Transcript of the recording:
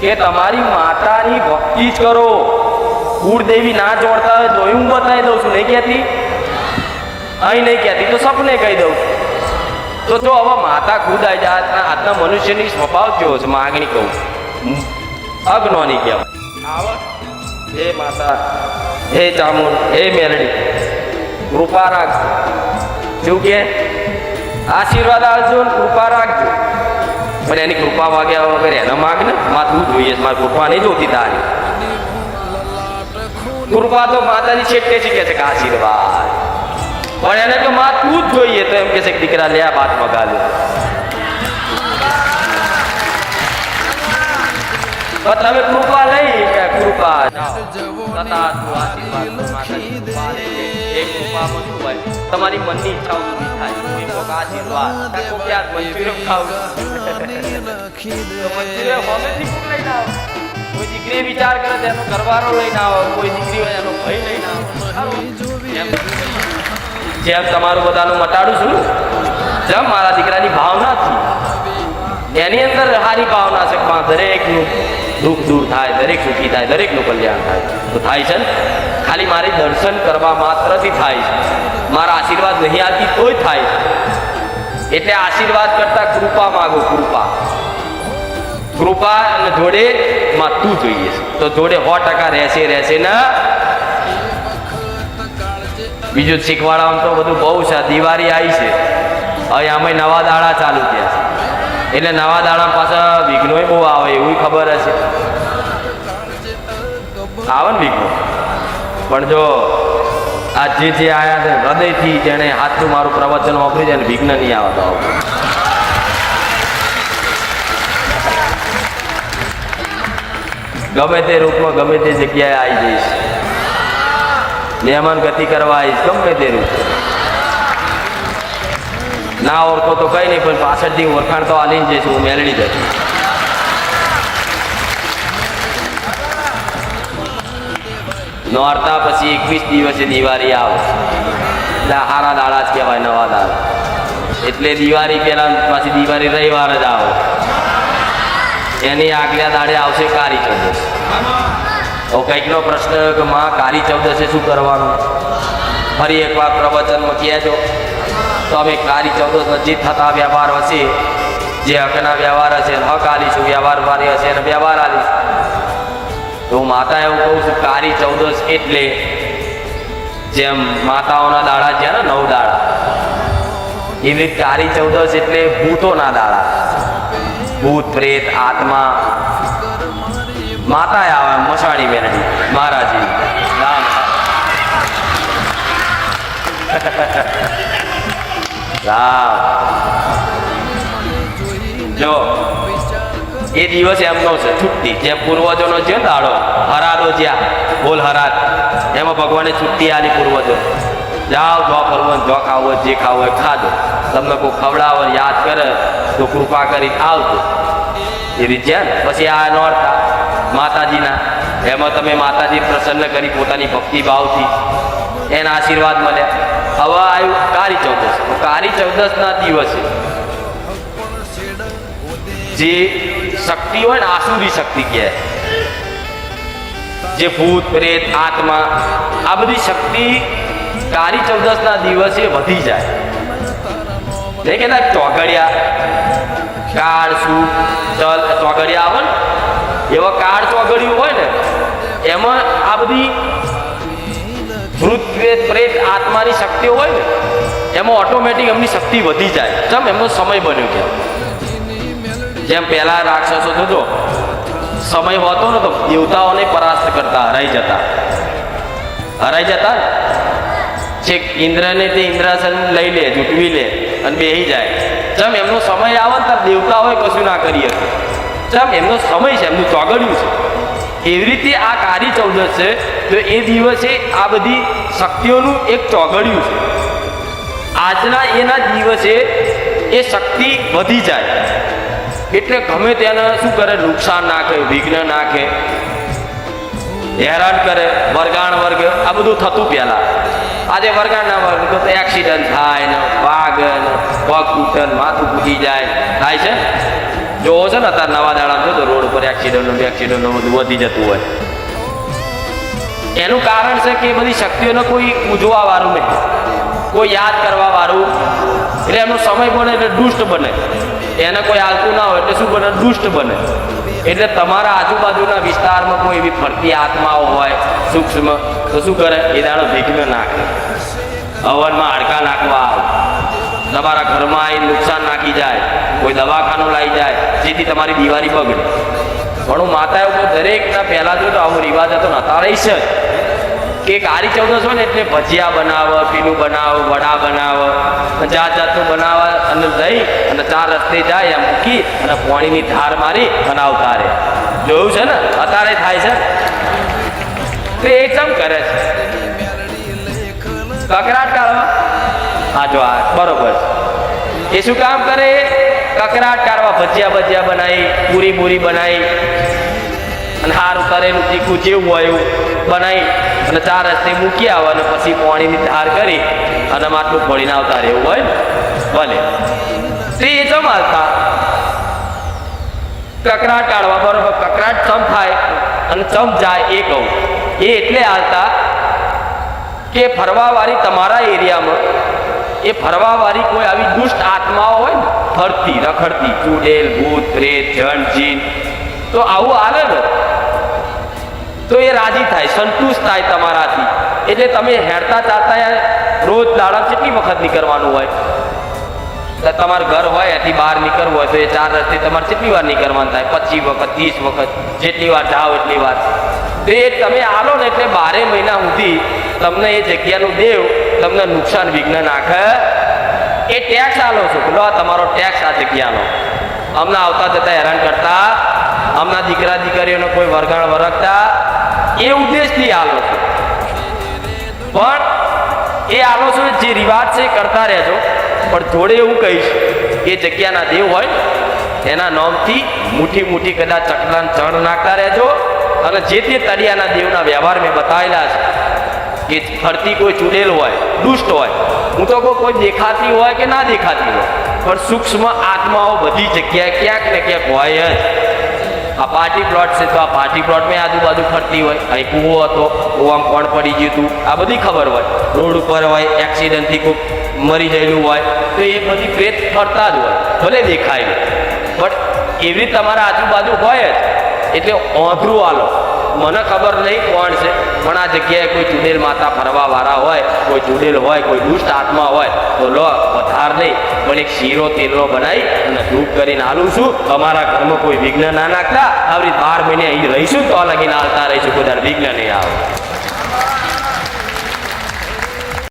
કે તમારી માતાની ભક્તિ જ કરો. કુળદેવી ના જોડતા હોય તો હું બતાવી દઉં છું, નહીં કહેતી? અહીં નહીં કહેતી, તો સપને કહી દઉં તો જો હવે માતા ખુદ આજના મનુષ્યની સ્વભાવ જેવો છે, માગણી કહું અજ્ઞાની કહેવાય. હે માતા, હે ચામુન હે મેરડી. કૃપા રાખજો. શું કે? આશીર્વાદ આપજો ને કૃપા રાખજો. પણ એની કૃપા વાગ્યા વગર એના માગ ને માં જોઈએ? મારી કૃપા નહીં જોતી તારી. કૃપા તો માતાજી છેટે છે કે છે આશીર્વાદ. પણ એને તો માં જ જોઈએ તો એમ કે છે દીકરા, લે આ બાત મગા લે. તમે કૃપા લઈ કે કૃપા તમારી મનની ઈચ્છાઓ પૂરી થાય. કોઈ દીકરી વિચાર કરે તો એનો ઘરવાળો લઈને કોઈ દીકરી હોય જેમ તમારું બધાનું મટાડું છું. જેમ મારા દીકરાની ભાવના છે એની અંદર સારી ભાવના છે માં દરેકનું દુઃખ દૂર થાય, દરેક સુખી થાય, દરેકનું કલ્યાણ થાય. તો થાય છે ને? ખાલી મારે દર્શન કરવા માત્રથી થાય છે. મારા આશીર્વાદ નહીં આવતી તોય થાય એટલે આશીર્વાદ કરતા કૃપા માગો, કૃપા. કૃપા અને જોડે માં તું જોઈએ છે. તો જોડે સો ટકા રહેશે રહેશે ને? બીજું શીખવાડવાનું તો બધું બહુ છે. દિવાળી આવી છે. હવે આમાં નવા દાડા ચાલુ થયા છે. એટલે નવા દાડા પાછા વિઘ્નોય બહુ આવે, એવું ખબર હશે આવે ને વિઘ્નો? પણ જો આ જે જે આયા છે, હૃદયથી જેણે હાથનું મારું પ્રવચન વાપર્યું છે, એને વિઘ્ન નહીં આવતો ગમે તે રૂપમાં ગમે તે જગ્યાએ આવી જઈશ. મહેમાન ગતિ કરવા આવીશ, ગમે તે રૂપ. ના ઓળખો તો કઈ નહીં, પણ પાછળથી ઓળખાણ તો આલીને જઈશ હું મેળવી જઈશ નોરતા પછી એકવીસ દિવસે દિવાળી આવે. એટલે હારા દાડા જ કહેવાય, નવા દાડા. એટલે દિવાળી પહેલા પાછી દિવાળી રવિવાર જ આવે. એની આગલા દાડે આવશે કાળી ચૌદશ. તો કંઈકનો પ્રશ્ન કે માં કાળી ચૌદશે શું કરવાનું? ફરી એકવાર પ્રવચનમાં કહેજો. તો અમે કારી ચૌદશ નજીક થતા વ્યવહાર હશે જે હકના વ્યવહાર હશે હક આલીશું, વ્યવહાર વાળી હશે અને વ્યવહાર આલીશું. તો હું માતા એવું કહું છું કારી ચૌદશ એટલે જેમ માતાઓના દાડા છે ને નવ દાડા. એવી કારી ચૌદસ એટલે ભૂતોના દાડા. ભૂત, પ્રેત, આત્મા. માતા આવે મસાણી મેરડી મહારાજી રામ રામ. જો, એ દિવસ એમનો છે, છુટ્ટી જેમ પૂર્વજોનો છે દાડો હરાદો જ્યાં, બોલ હરાદ એમાં ભગવાને છુટ્ટી આલી પૂર્વજો. જાઓ, જો ફરવો જો ખાવો જે ખાવો હોય, ખાજો. તમને કોઈ ખવડાવે યાદ કરે, તો કૃપા કરી આવજો. એ રીતે પછી આ નોરતા, માતાજીના, એમાં તમે માતાજી પ્રસન્ન કરી પોતાની ભક્તિ ભાવથી, એના આશીર્વાદ મળ્યા. હવે આવ્યું કાળી ચૌદશ તો કાળી ચૌદસના દિવસે જે શક્તિ હોય ને, આસુરી શક્તિ કે જે ભૂત, પ્રેત, આત્મા, આ બધી શક્તિ કાળી ચૌદસના દિવસે વધી જાય. નહીં કે ના, ચોઘડિયા, કાળ શું ચલ ચોઘડિયા આવે ને, એવા કાળ ચોઘડિયું હોય ને, એમાં આ બધી ભૂત પ્રેત પ્રેત આત્માની શક્તિઓ હોય ને, એમાં ઓટોમેટિક એમની શક્તિ વધી જાય. જેમ એમનો સમય બન્યો કે. જેમ પહેલાં રાક્ષસો થતો સમય હોતો ને તો દેવતાઓને પરાસ્ત કરતા, હરાઈ જતા. હરાઈ જતા છેક ઇન્દ્રને તે ઇન્દ્રાસન લઈ લે, જૂટવી લે અને બેહી જાય. જેમ એમનો સમય આવે ને, ત્યારે દેવતાઓએ કશું ના કરી શકે. જેમ એમનો સમય છે, એમનું ચોગડ્યું છે. એવી રીતે આ કાળી ચૌદશ છે, તો એ દિવસે આ બધી શક્તિઓનું એક ચોગડ્યું છે. આજના એના દિવસે એ શક્તિ વધી જાય. એટલે ગમે તેને શું કરે, નુકસાન નાખે, વિઘ્ન નાખે, હેરાન કરે, વરગાણ વર્ગ, આ બધું થતું પહેલાં. આજે વરગાણના વર્ગ, તો એક્સિડન્ટ થાય ને, વાઘ ને, પગ તૂટે માથું ફૂટી જાય. થાય છે? જોવો છે ને અત્યારે નવા દાડા તો રોડ ઉપર એક્સિડન્ટ એક્સિડન્ટ બધું વધી જતું હોય. એનું કારણ છે કે એ બધી શક્તિઓને કોઈ ઉજવા વાળું નહીં. કોઈ યાદ કરવા વાળું એટલે એમનો સમય બને એટલે દુષ્ટ બને. એને કોઈ હાલતું ના હોય એટલે શું બને? દુષ્ટ બને. એટલે તમારા આજુબાજુના વિસ્તારમાં કોઈ એવી ફરતી આત્માઓ હોય, સૂક્ષ્મ, તો શું કરે? એ દાડો વિઘ્ન નાખે. હવનમાં હાડકા નાખવા આવે. તમારા ઘરમાં એ નુકસાન નાખી જાય, કોઈ દવાખાનું લાવી જાય, જેથી તમારી દિવાળી બગડે. પણ હું માતા એવું દરેકના પહેલા જો તો આવો રિવાજ હતો ને, અત્યારે છે. કે કારી ચૌદસ હોય ને એટલે ભજીયા બનાવો પીનું બનાવો, વડા બનાવો, જાત જાતનું બનાવે અને લઈ અને ચાર રસ્તે જાય એમ મૂકી અને પાણીની ધાર મારી અને અવતારે જોયું છે ને? અત્યારે થાય છે. તો એ ચમ કરે છે? કકરાટ કાઢવા હા, જો આ બરોબર. એ શું કામ કરે? કકરાટ કાઢવા ભજીયા ભજીયા બનાવી, પૂરી પૂરી બનાવી, અને હારું કરેલું તીખું જેવું હોય એવું બનાવી, અને ચાર રસ્તે મૂકી આવે, અને પછી પાણીની ધાર કરી, અને માટલું ફોડીને આવતા રહેવું હોય ભલે. તે એ હાલતા કકરાટ કાઢવા, બરોબર, કકરાટ ચમ થાય અને ચમ જાય એ કહું. એ એટલે હાલતા કે ફરવાવાળી તમારા એરિયામાં એ ફરવાવાળી કોઈ આવી દુષ્ટ આત્માઓ હોય ને, ફરતી, રખડતી ચૂડેલ ભૂત, પ્રેત, જન, જીન, તો આવું હાલે ને, તો એ રાજી થાય, સંતુષ્ટ થાય તમારાથી. એટલે તમે હેરતા ચાલતા રોજ દાડા કેટલી વખત નીકળવાનું હોય? તમારું ઘર હોય, એથી બહાર નીકળવું હોય, તો એ ચાર રસ્તે તમારે કેટલી વાર નીકળવાનું થાય? પચીસ વખત, ત્રીસ વખત, જેટલી વાર જાઓ એટલી વાર. તો એ તમે આલો ને એટલે બારે મહિના સુધી તમને એ જગ્યાનું દેવ તમને નુકસાન વિઘ્ન નાખે. એ ટેક્સ આલો છો લો તમારો ટેક્સ આ જગ્યાનો. અમને આવતા જતા હેરાન કરતા. અમના દીકરા દીકરીઓનો કોઈ વરગાણ વરગતા એ ઉદ્દેશથી આલો છો. પણ એ આલો છો જે રિવાજ છે કરતા રહેજો. પણ જોડે એવું કહીશ, એ જગ્યાના દેવ હોય, એના નામથી મુઠ્ઠી મુઠ્ઠી કદાચ ચકલાન ચણ નાખતા રહેજો. અને જે તે તળિયાના દેવના વ્યવહાર મેં બતાવેલા છે કે ફરતી કોઈ ચૂડેલ હોય, દુષ્ટ હોય, હું તો કહું કોઈ દેખાતી હોય કે ના દેખાતી હોય, પણ સૂક્ષ્મ આત્માઓ બધી જગ્યાએ ક્યાંક ને ક્યાંક હોય જ. આ પાર્ટી પ્લોટ છે તો આ પાર્ટી પ્લોટમાં આજુબાજુ ફરતી હોય અહીં કૂવો હતો, કૂવામાં કોણ પડી ગયું હતું, આ બધી ખબર હોય. રોડ ઉપર હોય એક્સિડન્ટથી કોઈ મરી ગયેલું હોય, તો એ બધી પ્રેત ફરતા જ હોય, ભલે દેખાય બટ એવી તમારા આજુબાજુ હોય જ. એટલે ઓંધરું આલો. મને ખબર નહીં કોણ છે. પણ આ જગ્યાએ કોઈ ચૂડેલ માતા ફરવા વાળા હોય, કોઈ ચૂડેલ હોય, કોઈ દુષ્ટ આત્મા હોય, તો લો પથાર નહીં. પણ એક શીરો તેલનો બનાવી અને ધૂપ કરીને હાલું છું. અમારા ઘરમાં કોઈ વિઘ્ન ના નાખતા. આવી બાર મહિને અહીં રહીશું તો લગીને હાલતા રહીશું. કોઈ વિઘ્ન નહીં આવે.